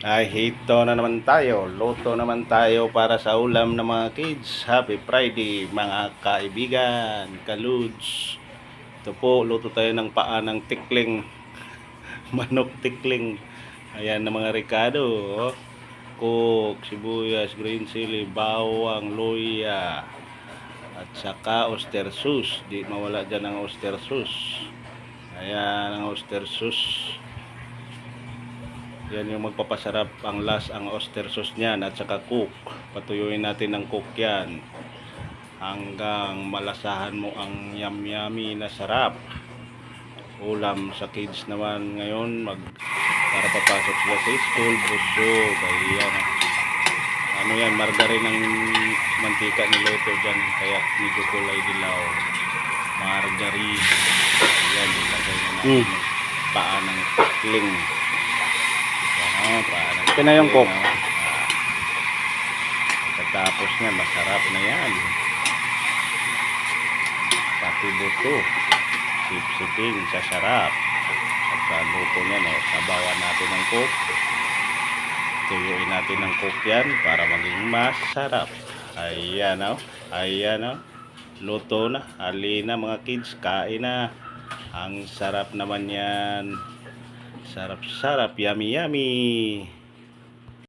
Ay, hito na naman tayo. Luto naman tayo para sa ulam ng mga kids. Happy Friday, mga kaibigan, kaludes. Ito po, luto tayo ng paa ng tikling. Manok tikling. Ayan na mga Ricardo. Oh. Cook, sibuyas, green chili, bawang, luya. At saka oyster sauce. Di mawala dyan ang oyster sauce. Ayan ang oyster sauce. Yan yung magpapasarap ang last ang oyster sauce niyan at saka cook. Patuyuin natin ng cook yan. Hanggang malasahan mo ang yum yummy na sarap. Ulam sa kids naman ngayon mag para papasok sila sa school busog. Ayan. Ano yan, margarine ng mantika niluto dyan kaya medyo kulay dilaw. Margarine. Ayan, ilagay na natin Mm. paa ng tikling. Yan, parang Ito na yung cook. Ah. Pagkatapos niya, masarap na yan. Pati buto. Sip-siping sa sarap. At sa luto niya, no, sabawan natin ng cook. Tuyuin natin ng cook yan para maging masarap. Ayan, oh. Ayan, oh. Luto na. Halina mga kids, kain na. Ang sarap naman yan. Sarap-sarap, yummy yummy.